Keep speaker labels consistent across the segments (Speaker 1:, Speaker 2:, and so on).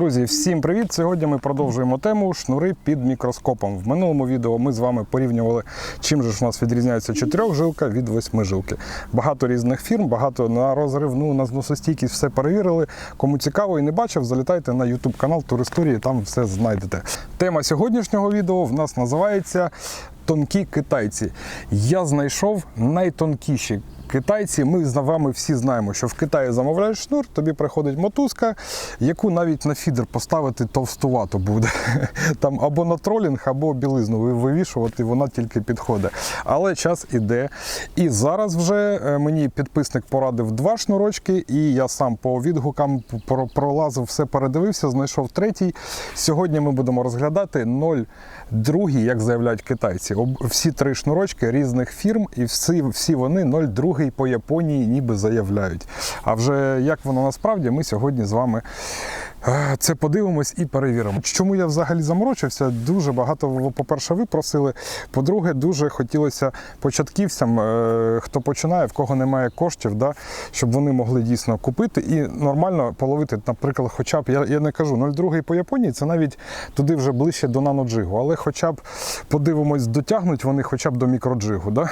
Speaker 1: Друзі, всім привіт! Сьогодні ми продовжуємо тему шнури під мікроскопом. В минулому відео ми з вами порівнювали, чим же ж у нас відрізняється чотирьохжилка від восьмижилки. Багато різних фірм, багато на розривну, на зносостійкість все перевірили. Кому цікаво і не бачив, залітайте на YouTube канал Туристорії, там все знайдете. Тема сьогоднішнього відео в нас називається Тонкі китайці. Я знайшов найтонкіші китайці. Ми з вами всі знаємо, що в Китаї замовляєш шнур, тобі приходить мотузка, яку навіть на фідер поставити товстувато буде. Там або на тролінг, або білизну ви- вивішувати, вона тільки підходить. Але час іде. І зараз вже е, мені підписник порадив два шнурочки, і я сам по відгукам про- пролазив, все передивився, знайшов третій. Сьогодні ми будемо розглядати 0,2, як заявляють китайці. Всі три шнурочки різних фірм, і всі, всі вони 0,2 по Японії ніби заявляють. А вже як воно насправді, ми сьогодні з вами це подивимось і перевіримо. Чому я взагалі заморочився? Дуже багато, по-перше, ви просили. По-друге, дуже хотілося початківцям, е, хто починає, в кого немає коштів, да, щоб вони могли дійсно купити і нормально половити, наприклад, хоча б, я, я не кажу 0,2 по Японії, це навіть туди вже ближче до наноджигу, але хоча б подивимось, дотягнуть вони хоча б до мікроджигу. Да?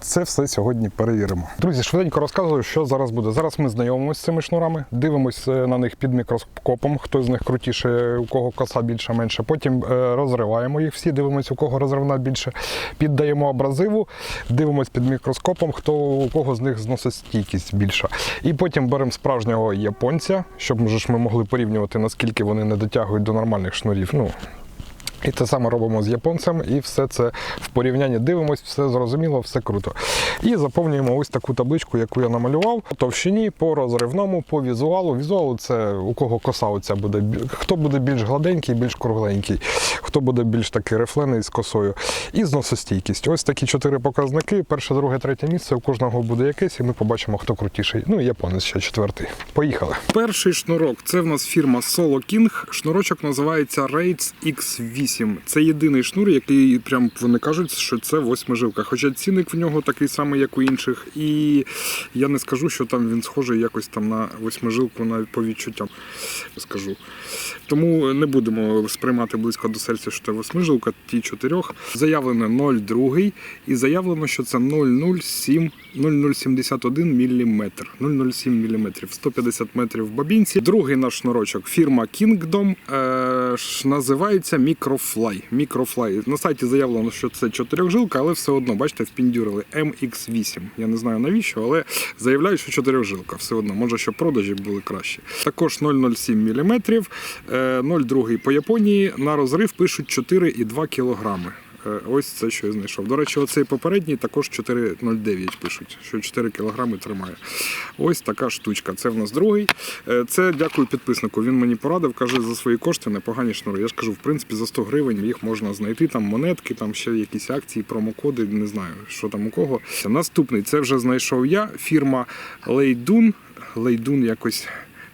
Speaker 1: Це все сьогодні перевіримо. Друзі, швиденько розказую, що зараз буде. Зараз ми знайомимося з цими шнурами, дивимося на них під мікроскопом, хто з них крутіше, у кого коса більше менше. Потім е, розриваємо їх всі, дивимося, у кого розривна більше. Піддаємо абразиву, дивимося під мікроскопом, хто у кого з них зносостійкість більша. І потім беремо справжнього японця, щоб ж ми могли порівнювати, наскільки вони не дотягують до нормальних шнурів. Ну, і те саме робимо з японцем, і все це в порівнянні дивимось, все зрозуміло, все круто. І заповнюємо ось таку табличку, яку я намалював. По товщині, по розривному, по візуалу. Візуалу це у кого коса оця буде. Хто буде більш гладенький, більш кругленький, хто буде більш такий рифлений з косою. І зносостійкість. Ось такі чотири показники. Перше, друге, третє місце. У кожного буде якесь, і ми побачимо, хто крутіший. Ну і японець ще четвертий. Поїхали. Перший шнурок це в нас фірма Solo King. Шнурочок називається Raids X8. Це єдиний шнур, який прям вони кажуть, що це восьмижилка. Хоча цінник в нього такий самий, як у інших. І я не скажу, що там він схожий якось там на восьмижилку навіть по відчуттям. Скажу. Тому не будемо сприймати близько до серця, що це восьмижилка, ті чотирьох. Заявлено 0,2 і заявлено, що це 0,07 0,071 мм. 0,07 мм, 150 метрів в бабінці. Другий наш шнурочок фірма Kingdom е, називається Microfly. Microfly. На сайті заявлено, що це чотирьохжилка, але все одно, бачите, впіндюрили MX8. Я не знаю навіщо, але заявляють, що чотирьохжилка. Все одно, може, щоб продажі були кращі. Також 0,07 мм, е, 0,2 по Японії. На розрив пишуть 4,2 кілограми. Е, Ось це, що я знайшов. До речі, оцей попередній також 4,09 пишуть, що 4 кілограми тримає. Ось така штучка. Це в нас другий. Е, Це дякую підписнику. Він мені порадив, каже, за свої кошти непогані шнури. Я ж кажу, в принципі, за 100 гривень їх можна знайти. Там монетки, там ще якісь акції, промокоди, не знаю, що там у кого. Наступний це вже знайшов я. Фірма Лейдун. Лейдун якось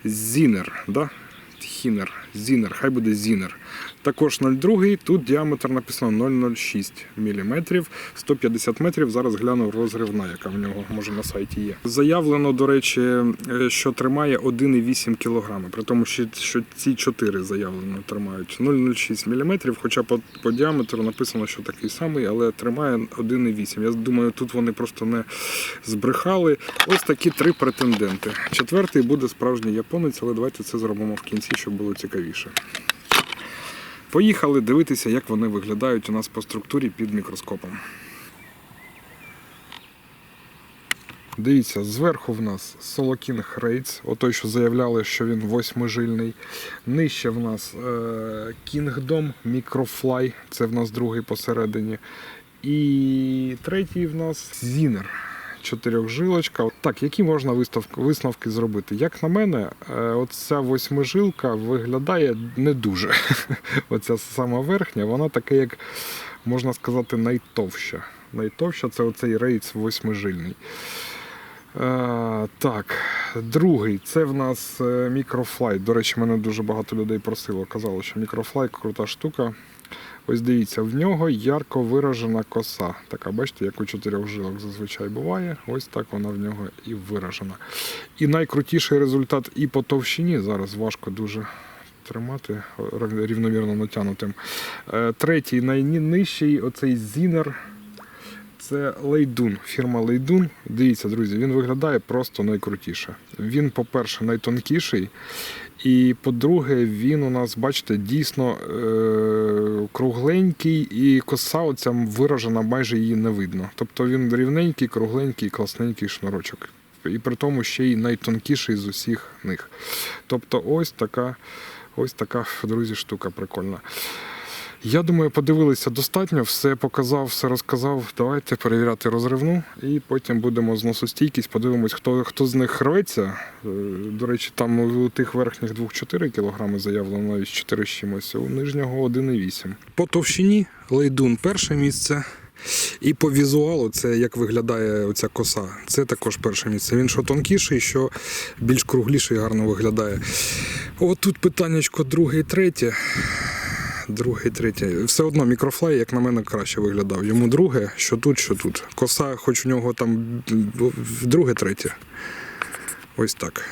Speaker 1: Зінер. Да? Хінер, Зінер, хай буде Зінер. Також 0,2, тут діаметр написано 0,06 мм, 150 метрів. Зараз гляну розривна, яка в нього може на сайті є. Заявлено, до речі, е, що тримає 1,8 кг, при тому, що ці 4 заявлено тримають 0,06 мм, хоча по, по діаметру написано, що такий самий, але тримає 1,8. Я думаю, тут вони просто не збрехали. Ось такі три претенденти. Четвертий буде справжній японець, але давайте це зробимо в кінці, щоб було цікавіше. Поїхали дивитися, як вони виглядають у нас по структурі під мікроскопом. Дивіться, зверху в нас Soloking Raids, отой, що заявляли, що він восьмижильний. Нижче в нас е, Kingdom Microfly, це в нас другий посередині. І третій в нас Ziner. Чотирьохжилочка. Так, які можна висновки зробити? Як на мене, е, оця восьмижилка виглядає не дуже. Оця сама верхня, вона така, як можна сказати, найтовща. Найтовща це оцей рейс восьмижильний. Е, так, другий це в нас е, мікрофлай. До речі, мене дуже багато людей просило. Казало, що мікрофлай крута штука. Ось дивіться, в нього ярко виражена коса. Така, бачите, як у чотирьох жилок зазвичай буває. Ось так вона в нього і виражена. І найкрутіший результат і по товщині. Зараз важко дуже тримати рівномірно натягнутим. Е, Третій, найнижчий, оцей зінер. Це Лейдун, фірма Лейдун. Дивіться, друзі, він виглядає просто найкрутіше. Він, по-перше, найтонкіший. І по-друге, він у нас, бачите, дійсно е- кругленький, і коса оця виражена, майже її не видно. Тобто він рівненький, кругленький, класненький шнурочок. І при тому ще й найтонкіший з усіх них. Тобто, ось така, ось така, друзі, штука прикольна. Я думаю, подивилися достатньо, все показав, все розказав. Давайте перевіряти розривну і потім будемо зносостійкість, подивимось, хто, хто з них рветься. Е, До речі, там у тих верхніх 2-4 кг заявлено навіть 4 з чимось, у нижнього 1,8. По товщині лейдун перше місце. І по візуалу, це як виглядає оця коса. Це також перше місце. Він що тонкіший, що більш кругліший, гарно виглядає. От тут питаннячко друге і третє. Друге і третє. Все одно мікрофлай, як на мене, краще виглядав. Йому друге, що тут, що тут. Коса, хоч у нього там друге, третє. Ось так.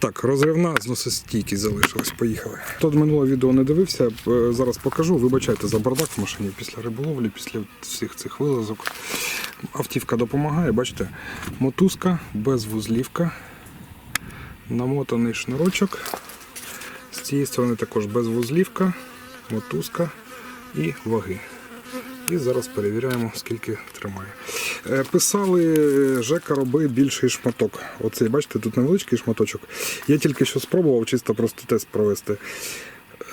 Speaker 1: Так, розривна, зносостійкість залишилась. Поїхали. Хто минуле відео не дивився, е, зараз покажу. Вибачайте за бардак в машині після риболовлі, після всіх цих вилазок. Автівка допомагає, бачите, мотузка, безвузлівка, намотаний шнурочок. Цієї сторони також безвузлівка, мотузка і ваги. І зараз перевіряємо, скільки тримає. Е, Писали, е, Жека роби більший шматок. Оцей, бачите, тут невеличкий шматочок. Я тільки що спробував чисто просто тест провести.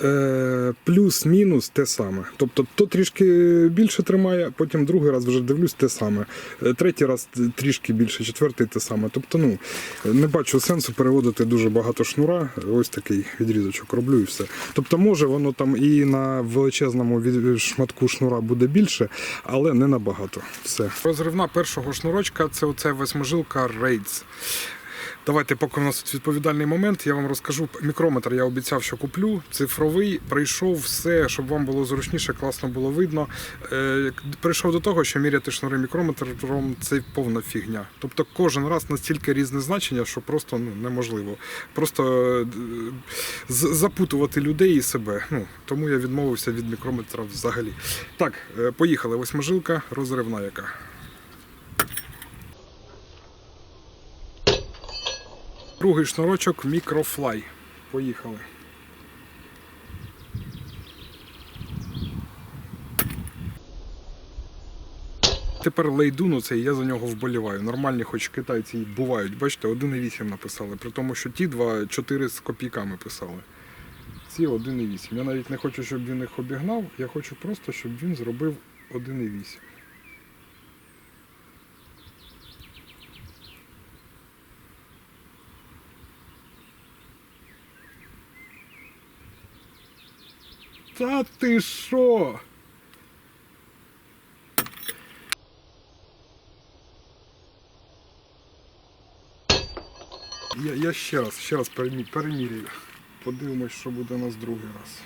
Speaker 1: Е, Плюс-мінус те саме. Тобто то трішки більше тримає, потім другий раз вже дивлюсь те саме. Е, Третій раз трішки більше, четвертий те саме. Тобто, ну, не бачу сенсу переводити дуже багато шнура. Ось такий відрізочок роблю і все. Тобто, може воно там і на величезному шматку шнура буде більше, але не набагато. Все. Розривна першого шнурочка це оця восьмижилка Raids. Давайте, поки у нас тут відповідальний момент, я вам розкажу. Мікрометр я обіцяв, що куплю. Цифровий прийшов все, щоб вам було зручніше, класно було видно. Е, прийшов до того, що міряти шнури мікрометром це повна фігня. Тобто кожен раз настільки різне значення, що просто ну, неможливо. Просто е, запутувати людей і себе. Ну, тому я відмовився від мікрометра взагалі. Так, е, поїхали. Восьмижилка, розривна яка. Другий шнурочок мікрофлай. Поїхали. Тепер лейдуну цей, я за нього вболіваю. Нормальні, хоч китайці бувають. Бачите, 1,8 написали. При тому, що ті два 4 з копійками писали. Ці 1,8. Я навіть не хочу, щоб він їх обігнав. Я хочу просто, щоб він зробив 1,8. Та ти що? Я, я ще раз, ще раз перемірюю. Подивимось, що буде у нас другий раз.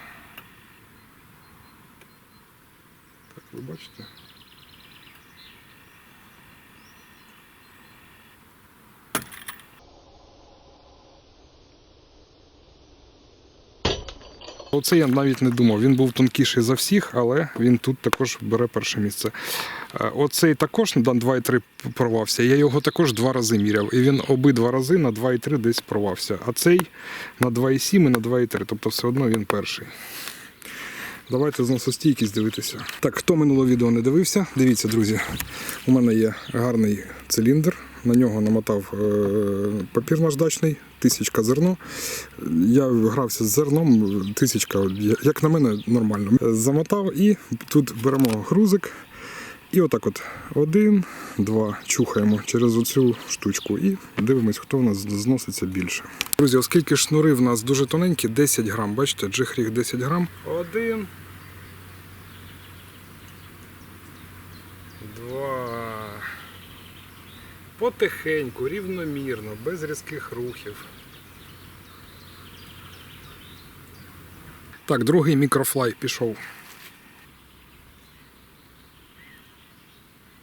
Speaker 1: Так, ви бачите? Оце я навіть не думав. Він був тонкіший за всіх, але він тут також бере перше місце. Е, Оцей також на 2,3 порвався. Я його також два рази міряв. І він обидва рази на 2,3 десь порвався. А цей на 2,7 і на 2,3. Тобто все одно він перший. Давайте зносостійкість дивитися. Так, хто минуле відео не дивився, дивіться, друзі. У мене є гарний циліндр. На нього намотав е, папір наждачний, тисячка зерно. Я грався з зерном, тисячка, як на мене, нормально. Замотав і тут беремо грузик. І отак от один, два, чухаємо через оцю штучку і дивимось, хто в нас зноситься більше. Друзі, оскільки шнури в нас дуже тоненькі, 10 грам, бачите, джихріг 10 грам. Один. Два. Потихеньку, рівномірно, без різких рухів. Так, другий мікрофлай пішов.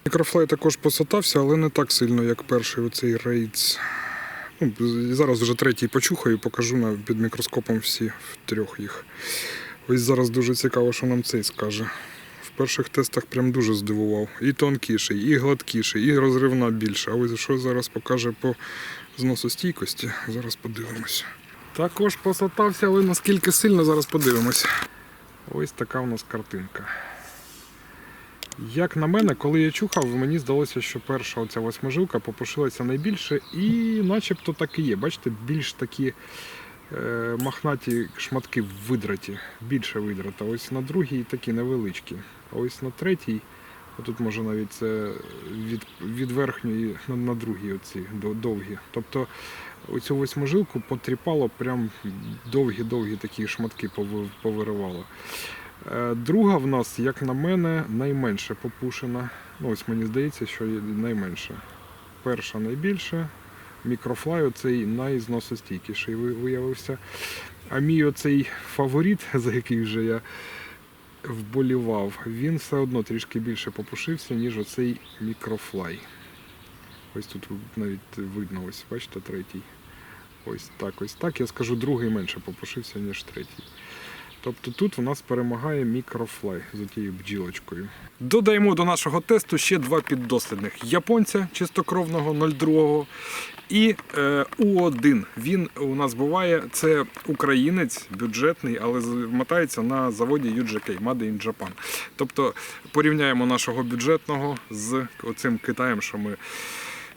Speaker 1: Мікрофлай також посотався, але не так сильно, як перший оцей рейдс. Ну, зараз вже третій почухаю, покажу під мікроскопом всі в трьох їх. Ось зараз дуже цікаво, що нам цей скаже. Перших тестах прям дуже здивував. І тонкіший, і гладкіший, і розривна більша. А ось що зараз покаже по зносостійкості. Зараз подивимося. Також посатався, але наскільки сильно зараз подивимося. Ось така у нас картинка. Як на мене, коли я чухав, мені здалося, що перша оця восьмижилка попушилася найбільше, і начебто так і є. Бачите, більш такі е, махнаті шматки видраті, більше видрата. Ось на другій такі невеличкі. А ось на третій, отут може навіть це від, від верхньої на, на другій оці довгі. Тобто оцю восьмижилку потріпало прям довгі-довгі такі шматки повиривало. Е, Друга в нас, як на мене, найменше попушена. Ну, ось мені здається, що найменше. Перша найбільше. Мікрофлай оцей найзносостійкіший виявився. А мій оцей фаворит, за який вже я вболівав, він все одно трішки більше попушився, ніж оцей мікрофлай. Ось тут навіть видно, ось бачите, третій. Ось так, ось так. Я скажу, другий менше попушився, ніж третій. Тобто тут у нас перемагає мікрофлай з тією бджілочкою. Додаємо до нашого тесту ще два піддослідних: японця чистокровного 02 і е, У1. Він у нас буває, це українець бюджетний, але мотається на заводі UJK, Made in Japan. Тобто порівняємо нашого бюджетного з оцим Китаєм, що ми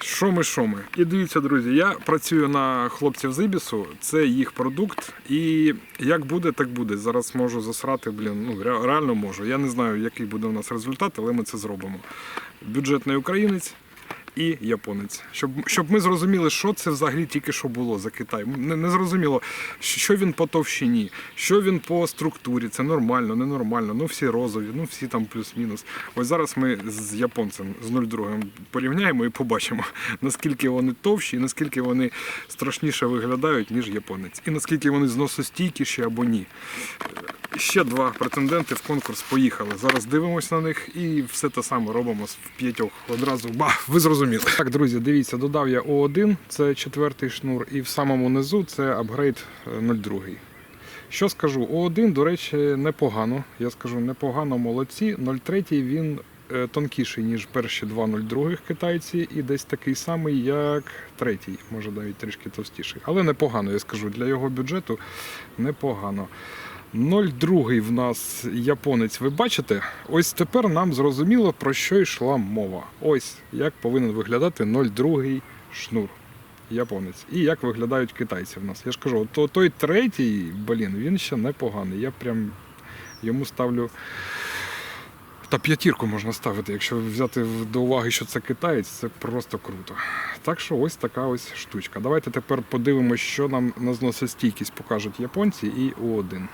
Speaker 1: що ми, що ми. І дивіться, друзі, я працюю на хлопців з Ібісу, це їх продукт. І як буде, так буде. Зараз можу засрати, блін, ну ре- реально можу. Я не знаю, який буде у нас результат, але ми це зробимо. Бюджетний українець. І японець, щоб щоб ми зрозуміли, що це взагалі тільки що було за Китай. Не, не зрозуміло, що він по товщині, що він по структурі. Це нормально, ненормально. Ну всі розові, ну всі там плюс-мінус. Ось зараз ми з японцем з 02 порівняємо і побачимо, наскільки вони товщі, і наскільки вони страшніше виглядають, ніж японець, і наскільки вони зносостійкіші або ні. Ще два претенденти в конкурс поїхали. Зараз дивимося на них і все те саме робимо в п'ятьох одразу. Ба, ви зрозуміли. Так, друзі, дивіться, додав я О1, це четвертий шнур, і в самому низу це апгрейд е, 02. Що скажу? О1, до речі, непогано. Я скажу непогано молодці. 03 він е, тонкіший, ніж перші два 02 китайці, і десь такий самий, як третій, може навіть трішки товстіший. Але непогано, я скажу, для його бюджету непогано. 02 в нас японець, ви бачите? Ось тепер нам зрозуміло, про що йшла мова. Ось як повинен виглядати 02 шнур. Японець. І як виглядають китайці в нас. Я ж кажу, то той третій, блін, він ще непоганий. Я прям йому ставлю. Та п'ятірку можна ставити, якщо взяти до уваги, що це китаєць, це просто круто. Так що ось така ось штучка. Давайте тепер подивимося, що нам на зносостійкість покажуть японці і У1.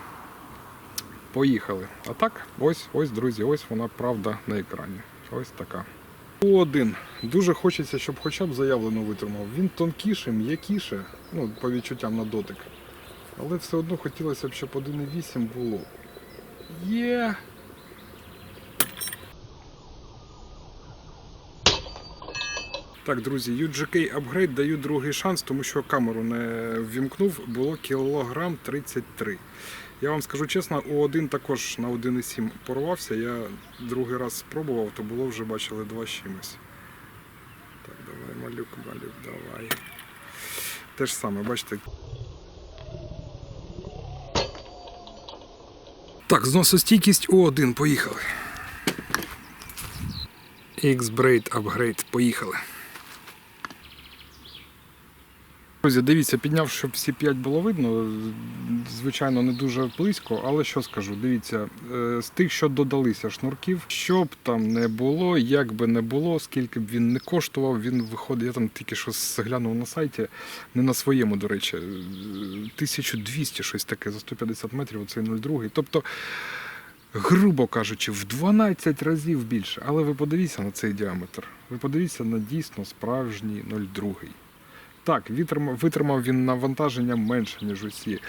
Speaker 1: Поїхали. А так, ось, ось, друзі, ось вона правда на екрані. Ось така. У1. Дуже хочеться, щоб хоча б заявлено витримав. Він тонкіше, м'якіше, ну, по відчуттям на дотик. Але все одно хотілося б, щоб 1,8 було. Є. Так, друзі, UGK Upgrade даю другий шанс, тому що камеру не ввімкнув, було кілограм 33. Я вам скажу чесно, У1 також на 1,7 порвався. Я другий раз спробував, то було вже бачили два з чимось. Так, давай, малюк, малюк, давай. Те ж саме, бачите. Так, зносостійкість У1, поїхали. X-Braid Upgrade, поїхали. Друзі, дивіться, підняв, щоб всі 5 було видно. Звичайно, не дуже близько, але що скажу, дивіться, е, з тих, що додалися шнурків, що б там не було, як би не було, скільки б він не коштував, він виходить, я там тільки що глянув на сайті, не на своєму, до речі, е, 1200 щось таке за 150 метрів, оцей 0,2. Тобто, грубо кажучи, в 12 разів більше. Але ви подивіться на цей діаметр. Ви подивіться на дійсно справжній 0,2. Так, витримав, він навантаження менше, ніж усі.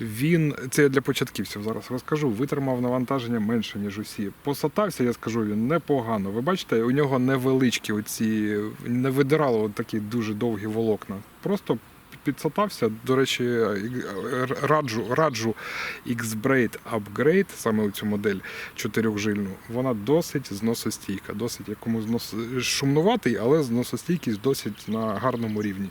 Speaker 1: Він, це я для початківців зараз розкажу, витримав навантаження менше, ніж усі. Посатався, я скажу, він непогано. Ви бачите, у нього невеличкі оці, не видирало такі дуже довгі волокна. Просто підсатався. До речі, раджу, раджу X-Braid Upgrade, саме цю модель чотирьохжильну, вона досить зносостійка, досить якому знос... шумнуватий, але зносостійкість досить на гарному рівні.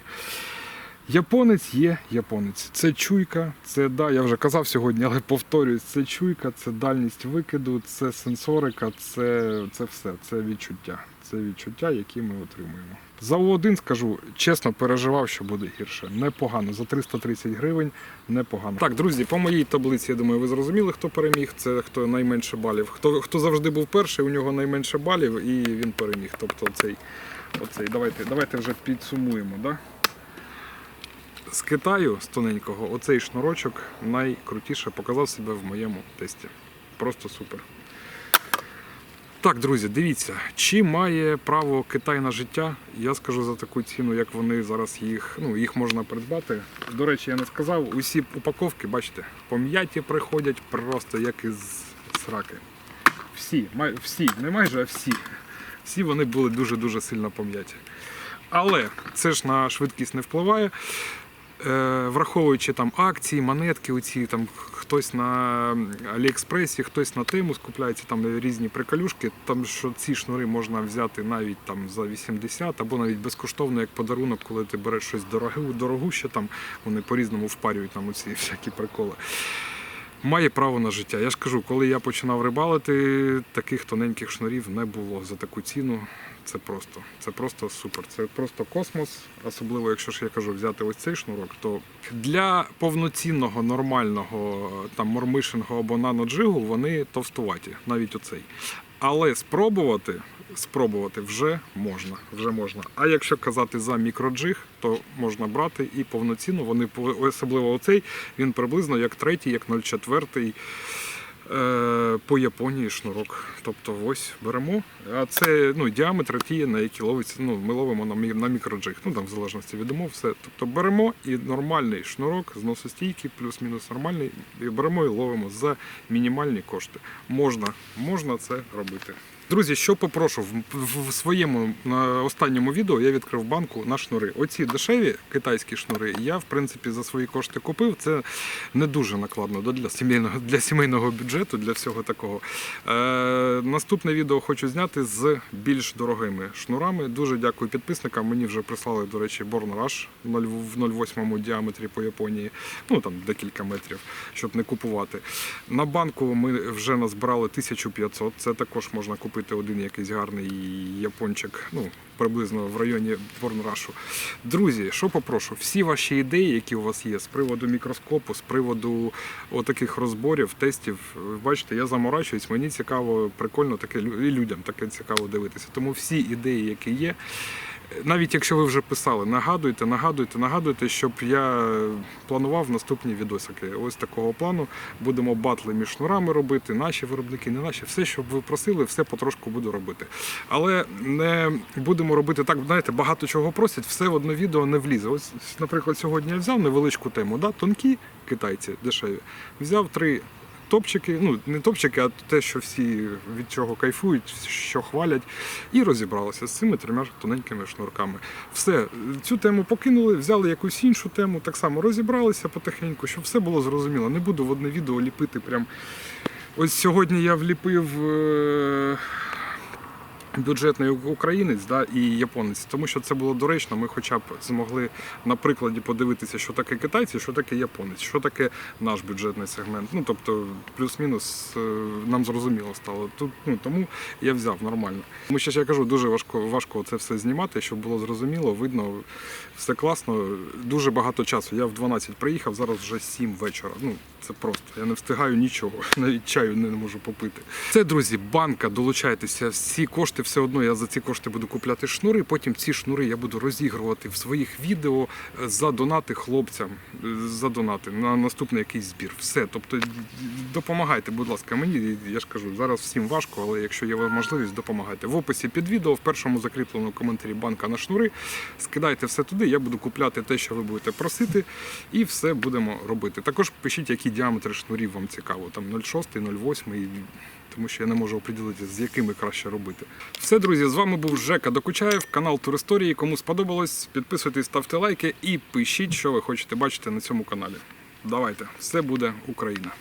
Speaker 1: Японець є японець. Це чуйка, це да, я вже казав сьогодні, але повторююсь, це чуйка, це дальність викиду, це сенсорика, це, це все, це відчуття. Це відчуття, які ми отримуємо. За У1 скажу, чесно, переживав, що буде гірше. Непогано. За 330 гривень непогано. Так, друзі, по моїй таблиці, я думаю, ви зрозуміли, хто переміг. Це хто найменше балів. Хто, хто завжди був перший, у нього найменше балів і він переміг. Тобто оцей, оцей. Давайте, давайте вже підсумуємо. Да? З Китаю, з тоненького, оцей шнурочок найкрутіше показав себе в моєму тесті. Просто супер. Так, друзі, дивіться, чи має право Китай на життя? Я скажу за таку ціну, як вони зараз їх, ну, їх можна придбати. До речі, я не сказав, усі упаковки, бачите, пом'яті приходять просто як із сраки. Всі, май, всі, не майже, а всі. Всі вони були дуже-дуже сильно пом'яті. Але це ж на швидкість не впливає. Е, враховуючи там акції, монетки, оці там хтось на Аліекспресі, хтось на Тему скупляється там різні приколюшки. Там що ці шнури можна взяти навіть там за 80 або навіть безкоштовно як подарунок, коли ти береш щось дорогу, дорогу ще там вони по-різному впарюють там оці всякі приколи. Має право на життя. Я ж кажу, коли я починав рибалити, таких тоненьких шнурів не було за таку ціну. Це просто, це просто супер. Це просто космос. Особливо, якщо ж я кажу взяти ось цей шнурок, то для повноцінного нормального там мормишингу або наноджигу вони товстуваті, навіть оцей. Але спробувати, спробувати вже можна. Вже можна. А якщо казати за мікроджиг, то можна брати і повноцінно. Вони особливо оцей, він приблизно як третій, як 0,4 е, по Японії шнурок. Тобто ось беремо. А це ну, діаметр ті, на які ловиться. Ну, ми ловимо на мікроджиг. Ну там в залежності від умов, все. Тобто беремо і нормальний шнурок, зносостійкий, плюс-мінус нормальний. І беремо і ловимо за мінімальні кошти. Можна, можна це робити. Друзі, що попрошу, в, своєму останньому відео я відкрив банку на шнури. Оці дешеві китайські шнури я в принципі за свої кошти купив. Це не дуже накладно для сімейного для сімейного бюджету, для всього такого. Е, наступне відео хочу зняти з більш дорогими шнурами. Дуже дякую підписникам. Мені вже прислали, до речі, Born Rush в 0,8 діаметрі по Японії. Ну там декілька метрів, щоб не купувати. На банку ми вже назбирали 1500. Це також можна купити один якийсь гарний япончик. Ну, приблизно в районі Борнрашу. Друзі, що попрошу, всі ваші ідеї, які у вас є з приводу мікроскопу, з приводу отаких розборів, тестів, бачите, я заморачуюсь, мені цікаво, прикольно таке і людям таке цікаво дивитися. Тому всі ідеї, які є. Навіть якщо ви вже писали, нагадуйте, нагадуйте, нагадуйте, щоб я планував наступні відосики. Ось такого плану. Будемо батли між шнурами робити, наші виробники, не наші. Все, що ви просили, все потрошку буду робити. Але не будемо робити так, знаєте, багато чого просять, все в одне відео не влізе. Ось, наприклад, сьогодні я взяв невеличку тему, да? тонкі китайці дешеві. Взяв три топчики, ну не топчики, а те, що всі від чого кайфують, що хвалять, і розібралися з цими трьома тоненькими шнурками. Все, цю тему покинули, взяли якусь іншу тему, так само розібралися потихеньку, щоб все було зрозуміло. Не буду в одне відео ліпити прям. Ось сьогодні я вліпив. Бюджетний українець да, і японець, тому що це було доречно. Ми хоча б змогли на прикладі подивитися, що таке китайці, що таке японець, що таке наш бюджетний сегмент. Ну тобто, плюс-мінус е, нам зрозуміло стало. Тут ну тому я взяв нормально. Тому що я кажу, дуже важко важко це все знімати, щоб було зрозуміло, видно, все класно. Дуже багато часу. Я в 12 приїхав, зараз вже 7 вечора. Ну це просто. Я не встигаю нічого, навіть чаю не можу попити. Це, друзі, банка, долучайтеся. Всі кошти все одно я за ці кошти буду купляти шнури. Потім ці шнури я буду розігрувати в своїх відео е, за донати хлопцям, е, за донати на наступний якийсь збір. Все. Тобто допомагайте, будь ласка, мені. Я ж кажу, зараз всім важко, але якщо є можливість, допомагайте. В описі під відео, в першому закріпленому коментарі банка на шнури. Скидайте все туди, я буду купляти те, що ви будете просити, і все будемо робити. Також пишіть, які діаметри шнурів вам цікаво. Там 0,6, 0,8 і тому що я не можу оприділити, з якими краще робити. Все, друзі, з вами був Жека Докучаєв, канал Туристорії. Кому сподобалось, підписуйтесь, ставте лайки і пишіть, що ви хочете бачити на цьому каналі. Давайте, все буде Україна.